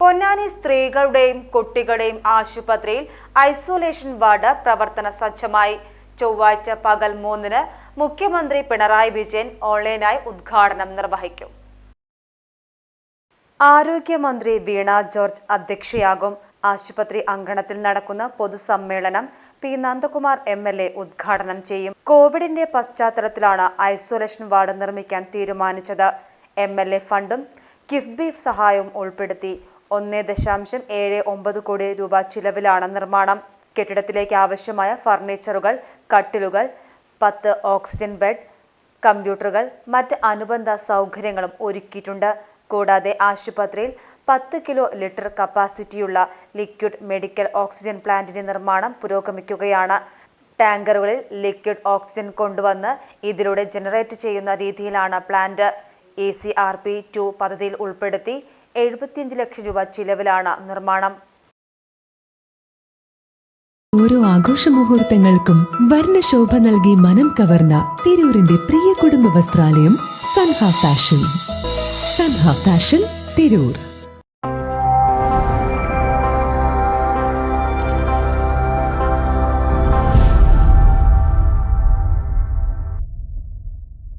പൊന്നാനി സ്ത്രീകളുടെയും കുട്ടികളുടെയും ആശുപത്രിയിൽ ഐസൊലേഷൻ വാർഡ് പ്രവർത്തന സജ്ജമായി. ചൊവ്വാഴ്ച പകൽ മൂന്നിന് മുഖ്യമന്ത്രി പിണറായി വിജയൻ ഓൺലൈനായി ഉദ്ഘാടനം നിർവഹിക്കും. ആരോഗ്യമന്ത്രി വീണ ജോർജ് അധ്യക്ഷയാകും. ആശുപത്രി അങ്കണത്തിൽ നടക്കുന്ന പൊതുസമ്മേളനം P Nandakumar M L A ഉദ്ഘാടനം ചെയ്യും. കോവിഡിന്റെ പശ്ചാത്തലത്തിലാണ് ഐസൊലേഷൻ വാർഡ് നിർമ്മിക്കാൻ തീരുമാനിച്ചത്. എം എൽ എ ഫണ്ടും കിഫ്ബി സഹായവും ഉൾപ്പെടുത്തി ഒന്നേ ദശാംശം ഏഴ് ഒമ്പത് കോടി രൂപ ചിലവിലാണ് നിർമ്മാണം. കെട്ടിടത്തിലേക്ക് ആവശ്യമായ ഫർണിച്ചറുകൾ കട്ടിലുകൾ പത്ത് ഓക്സിജൻ ബെഡ് കമ്പ്യൂട്ടറുകൾ മറ്റ് അനുബന്ധ സൗകര്യങ്ങളും ഒരുക്കിയിട്ടുണ്ട്. കൂടാതെ ആശുപത്രിയിൽ പത്ത് കിലോ ലിറ്റർ കപ്പാസിറ്റിയുള്ള ലിക്വിഡ് മെഡിക്കൽ ഓക്സിജൻ പ്ലാന്റിന്റെ നിർമ്മാണം പുരോഗമിക്കുകയാണ്. ടാങ്കറുകളിൽ ലിക്വിഡ് ഓക്സിജൻ കൊണ്ടുവന്ന് ഇതിലൂടെ ജനറേറ്റ് ചെയ്യുന്ന രീതിയിലാണ് plant. A C R P two പദ്ധതിയിൽ ഉൾപ്പെടുത്തി എഴുപത്തിയഞ്ച് ലക്ഷം രൂപ ചിലവിലാണ് നിർമ്മാണം. ഓരോ ആഘോഷ മുഹൂർത്തങ്ങൾക്കും വർണശോഭ നൽകി മനം കവർന്ന തിരൂരിന്റെ പ്രിയ കുടുംബ വസ്ത്രാലയം സൻഹ ഫാഷൻ. സൻഹ ഫാഷൻ തിരൂർ.